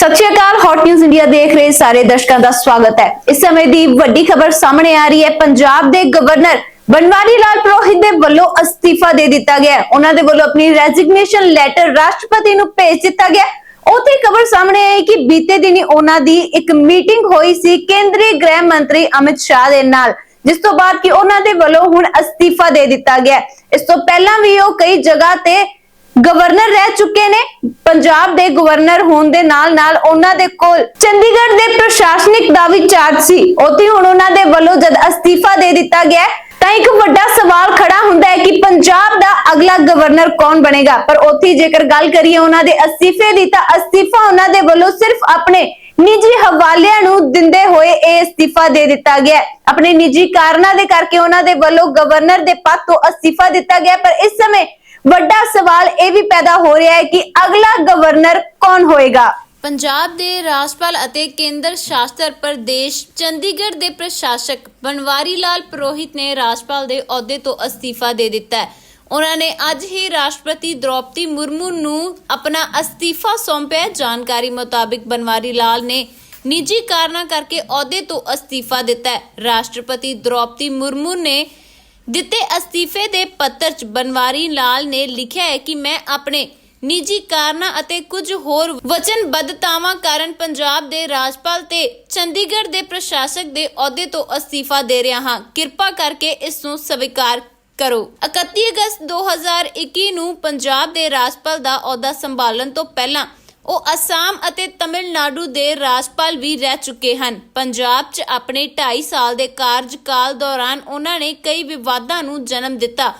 ਸਤਿ ਸ਼੍ਰੀ ਅਕਾਲ ਹੌਟ ਨਿਊਜ਼ ਇੰਡੀਆ ਦੇਖ ਰਹੇ ਸਾਰੇ ਦਰਸ਼ਕਾਂ ਦਾ ਸਵਾਗਤ ਹੈ। ਇਸ ਸਮੇਂ ਦੀ ਵੱਡੀ ਖਬਰ ਸਾਹਮਣੇ ਆ ਰਹੀ ਹੈ। ਪੰਜਾਬ ਦੇ ਗਵਰਨਰ ਬਨਵਾਰੀ ਲਾਲ ਪੁਰੋਹਿਤ ਦੇ ਵੱਲੋਂ ਅਸਤੀਫਾ ਦੇ ਦਿੱਤਾ ਗਿਆ ਉਹਨਾਂ ਦੇ ਵੱਲੋਂ ਆਪਣੀ ਰੈਜ਼ਿਗਨੇਸ਼ਨ ਲੈਟਰ ਰਾਸ਼ਟਰਪਤੀ ਨੂੰ ਭੇਜ ਦਿੱਤਾ ਗਿਆ ਹੈ। ਖਬਰ ਸਾਹਮਣੇ ਆਈ ਕਿ ਬੀਤੇ ਦਿਨੀ ਉਹਨਾਂ ਦੀ ਇੱਕ ਮੀਟਿੰਗ ਹੋਈ ਸੀ ਕੇਂਦਰੀ ਗ੍ਰਹਿ ਮੰਤਰੀ ਅਮਿਤ ਸ਼ਾਹ ਦੇ ਨਾਲ, ਜਿਸ ਤੋਂ ਬਾਅਦ ਕਿ ਉਹਨਾਂ ਦੇ ਵੱਲੋਂ ਹੁਣ ਅਸਤੀਫਾ ਦੇ ਦਿੱਤਾ ਗਿਆ ਇਸ ਤੋਂ ਪਹਿਲਾਂ ਵੀ ਉਹ ਕਈ ਜਗ੍ਹਾ ਤੇ ਗਵਰਨਰ ਰਹਿ ਚੁੱਕੇ ਨੇ। ਪੰਜਾਬ ਦੇ ਗਵਰਨਰ ਹੋਣ ਦੇ ਨਾਲ ਨਾਲ ਉਹਨਾਂ ਦੇ ਕੋਲ ਚੰਡੀਗੜ੍ਹ ਦੇ ਪ੍ਰਸ਼ਾਸਨਿਕ ਦਾ ਵੀ ਚਾਰਜ ਸੀ। ਉੱਥੇ ਹੁਣ ਉਹਨਾਂ ਦੇ ਵੱਲੋਂ ਜਦ ਅਸਤੀਫਾ ਦੇ ਦਿੱਤਾ ਗਿਆ, ਤਾਂ ਇੱਕ ਵੱਡਾ ਸਵਾਲ ਖੜਾ ਹੁੰਦਾ ਹੈ ਕਿ ਪੰਜਾਬ ਦਾ ਅਗਲਾ ਗਵਰਨਰ ਕੌਣ ਬਣੇਗਾ? ਪਰ ਉੱਥੇ ਜੇਕਰ ਗੱਲ ਕਰੀਏ ਉਹਨਾਂ ਦੇ ਅਸਤੀਫੇ ਦੀ, ਤਾਂ ਅਸਤੀਫਾ ਉਹਨਾਂ ਦੇ ਵੱਲੋਂ ਸਿਰਫ ਆਪਣੇ ਨਿੱਜੀ ਹਵਾਲਿਆਂ ਨੂੰ ਦਿੰਦੇ ਹੋਏ ਇਹ ਅਸਤੀਫਾ ਦੇ ਦਿੱਤਾ ਗਿਆ ਆਪਣੇ ਨਿੱਜੀ ਕਾਰਨਾਂ ਦੇ ਕਰਕੇ ਉਹਨਾਂ ਦੇ ਵੱਲੋਂ ਗਵਰਨਰ ਦੇ ਪਦ ਤੋਂ ਅਸਤੀਫਾ ਦਿੱਤਾ ਗਿਆ ਪਰ ਇਸ ਸਮੇਂ ਵੱਡਾ ਸਵਾਲ ਇਹ ਵੀ ਪੈਦਾ ਹੋ ਰਿਹਾ ਹੈ ਕਿ ਅਗਲਾ ਗਵਰਨਰ ਕੌਣ ਹੋਏਗਾ? ਪੰਜਾਬ ਦੇ ਰਾਜਪਾਲ ਅਤੇ ਕੇਂਦਰ ਸ਼ਾਸਿਤ ਪ੍ਰਦੇਸ਼ ਚੰਡੀਗੜ੍ਹ ਦੇ ਪ੍ਰਸ਼ਾਸਕ ਬਨਵਾਰੀ ਲਾਲ ਪੁਰੋਹਿਤ ਨੇ ਰਾਜਪਾਲ ਦੇ ਅਹੁਦੇ ਤੋਂ ਅਸਤੀਫਾ ਦੇ ਦਿੱਤਾ ਹੈ। ਉਹਨਾਂ ਨੇ ਅੱਜ ਹੀ ਰਾਸ਼ਟਰਪਤੀ ਦ੍ਰੋਪਦੀ ਮੁਰਮੂ ਨੂੰ ਆਪਣਾ ਅਸਤੀਫਾ ਸੌਂਪਿਆ ਜਾਣਕਾਰੀ ਮੁਤਾਬਿਕ ਬਨਵਾਰੀ ਲਾਲ ਨੇ ਨਿੱਜੀ ਕਾਰਨਾਂ ਕਰਕੇ ਅਹੁਦੇ ਤੋਂ ਅਸਤੀਫਾ ਦਿੱਤਾ ਹੈ। ਰਾਸ਼ਟਰਪਤੀ ਦ੍ਰੋਪਦੀ ਮੁਰਮੂ ਨੇ ਦਿੱਤੇ ਅਸਤੀਫੇ ਦੇ ਪੱਤਰ 'ਚ ਬਨਵਾਰੀ ਲਾਲ ਨੇ ਲਿਖਿਆ ਹੈ ਕਿ ਮੈਂ ਆਪਣੇ ਨਿੱਜੀ ਕਾਰਨਾਂ ਅਤੇ ਕੁਝ ਹੋਰ ਵਚਨਬੱਧਤਾਵਾਂ ਕਾਰਨ ਪੰਜਾਬ ਦੇ ਰਾਜਪਾਲ ਤੇ ਚੰਡੀਗੜ੍ਹ ਦੇ ਪ੍ਰਸ਼ਾਸਕ ਦੇ ਅਹੁਦੇ ਤੋਂ ਅਸਤੀਫਾ ਦੇ ਰਿਹਾ ਹਾਂ। ਕਿਰਪਾ ਕਰਕੇ ਇਸ ਨੂੰ ਸਵੀਕਾਰ ਕਰੋ। 31 ਅਗਸਤ 2021 ਨੂੰ ਪੰਜਾਬ ਦੇ ਰਾਜਪਾਲ ਦਾ ਅਹੁਦਾ ਸੰਭਾਲਣ ਤੋਂ ਪਹਿਲਾਂ ਉਹ ਅਸਾਮ ਅਤੇ ਤਮਿਲਨਾਡੂ ਦੇ ਰਾਜਪਾਲ ਵੀ ਰਹਿ ਚੁੱਕੇ ਹਨ। ਪੰਜਾਬ 'ਚ ਆਪਣੇ 2.5 ਸਾਲ ਦੇ ਕਾਰਜਕਾਲ ਦੌਰਾਨ ਉਹਨਾਂ ਨੇ ਕਈ ਵਿਵਾਦਾਂ ਨੂੰ ਜਨਮ ਦਿੱਤਾ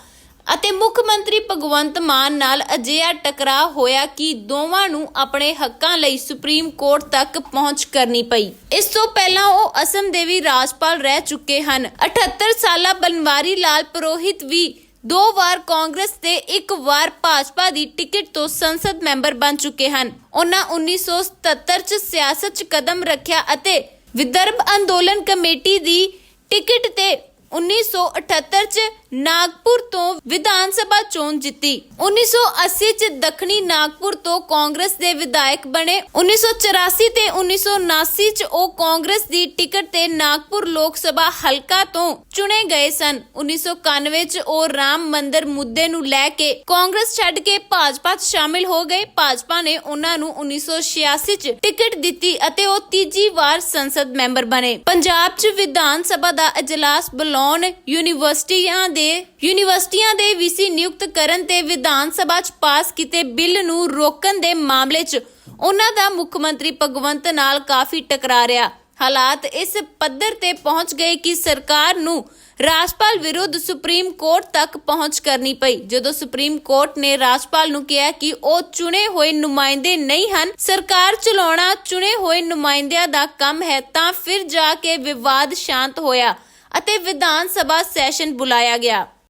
ਅਤੇ ਮੁੱਖ ਮੰਤਰੀ ਭਗਵੰਤ ਮਾਨ ਨਾਲ ਅਜਿਹਾ ਟਕਰਾਅ ਹੋਇਆ ਕਿ ਦੋਵਾਂ ਨੂੰ ਆਪਣੇ ਹੱਕਾਂ ਲਈ ਸੁਪਰੀਮ ਕੋਰਟ ਤੱਕ ਪਹੁੰਚ ਕਰਨੀ ਪਈ। ਇਸ ਤੋਂ ਪਹਿਲਾਂ ਉਹ ਅਸਮ ਦੇ ਵੀ ਰਾਜਪਾਲ ਰਹਿ ਚੁੱਕੇ ਹਨ। 78 ਸਾਲਾ ਬਨਵਾਰੀ ਲਾਲ ਪੁਰੋਹਿਤ ਵੀ ਦੋ ਵਾਰ ਕਾਂਗਰਸ ਤੇ ਇੱਕ ਵਾਰ ਭਾਜਪਾ ਦੀ ਟਿਕਟ ਤੋਂ ਸੰਸਦ ਮੈਂਬਰ ਬਣ ਚੁੱਕੇ ਹਨ। ਉਹਨਾਂ 1977 ਚ ਸਿਆਸਤ 'ਚ ਕਦਮ ਰੱਖਿਆ ਅਤੇ ਵਿਦਰਭ ਅੰਦੋਲਨ ਕਮੇਟੀ ਦੀ ਟਿਕਟ ਤੇ 1978 ਚ ਨਾਗਪੁਰ ਤੋਂ ਵਿਧਾਨ ਸਭਾ ਚੋਣ ਜਿੱਤੀ। 1980 ਚ ਦੱਖਣੀ ਨਾਗਪੁਰ ਤੋਂ ਕਾਂਗਰਸ ਦੇ ਵਿਧਾਇਕ ਬਣੇ। 1984 ਤੇ 1979 ਚ ਉਹ ਕਾਂਗਰਸ ਦੀ ਟਿਕਟ ਤੇ ਨਾਗਪੁਰ ਲੋਕ ਸਭਾ ਹਲਕਾ ਤੋਂ ਚੁਣੇ ਗਏ ਸਨ। 1991 ਚ ਉਹ ਰਾਮ ਮੰਦਿਰ ਮੁੱਦੇ ਨੂੰ ਲੈ ਕੇ ਕਾਂਗਰਸ ਛੱਡ ਕੇ ਭਾਜਪਾ 'ਚ ਸ਼ਾਮਿਲ ਹੋ ਗਏ। ਭਾਜਪਾ ਨੇ ਉਹਨਾਂ ਨੂੰ 1986 ਚ ਟਿਕਟ ਦਿੱਤੀ ਅਤੇ ਉਹ ਤੀਜੀ ਵਾਰ ਸੰਸਦ ਮੈਂਬਰ ਬਣੇ। ਪੰਜਾਬ 'ਚ ਵਿਧਾਨ ਸਭਾ ਦਾ ਇਜਲਾਸ ਬੁਲਾਉਣ ਯੂਨੀਵਰਸਿਟੀਆਂ ਦੇ ਯੂਨੀਵਰਸਿਟੀਆਂ ਦੇ ਵੀਸੀ ਨਿਯੁਕਤ ਕਰਨ ਤੇ ਵਿਧਾਨ ਸਭਾ 'ਚ ਪਾਸ ਕੀਤੇ ਬਿੱਲ ਨੂੰ ਰੋਕਣ ਦੇ ਮਾਮਲੇ 'ਚ ਉਹਨਾਂ ਦਾ ਮੁੱਖ ਮੰਤਰੀ ਭਗਵੰਤ ਨਾਲ ਕਾਫੀ ਟਕਰਾ ਰਿਹਾ। ਹਾਲਾਤ ਇਸ ਪੱਧਰ ਤੇ ਪਹੁੰਚ ਗਏ ਕਿ ਸਰਕਾਰ ਨੂੰ ਰਾਜਪਾਲ ਵਿਰੁੱਧ ਸੁਪਰੀਮ ਕੋਰਟ ਤੱਕ ਪਹੁੰਚ ਕਰਨੀ ਪਈ। ਜਦੋਂ ਸੁਪਰੀਮ ਕੋਰਟ ਨੇ ਰਾਜਪਾਲ ਨੂੰ ਕਿਹਾ ਕਿ ਉਹ ਚੁਣੇ ਹੋਏ ਨੁਮਾਇੰਦੇ ਨਹੀਂ ਹਨ, ਸਰਕਾਰ ਚਲਾਉਣਾ ਚੁਣੇ ਹੋਏ ਨੁਮਾਇੰਦਿਆਂ ਦਾ ਕੰਮ ਹੈ ਤਾਂ ਫਿਰ ਜਾ ਕੇ ਵਿਵਾਦ ਸ਼ਾਂਤ ਹੋਇਆ। ਅਤੇ ਵਿਧਾਨ ਸਭਾ ਸੈਸ਼ਨ ਬੁਲਾਇਆ ਗਿਆ।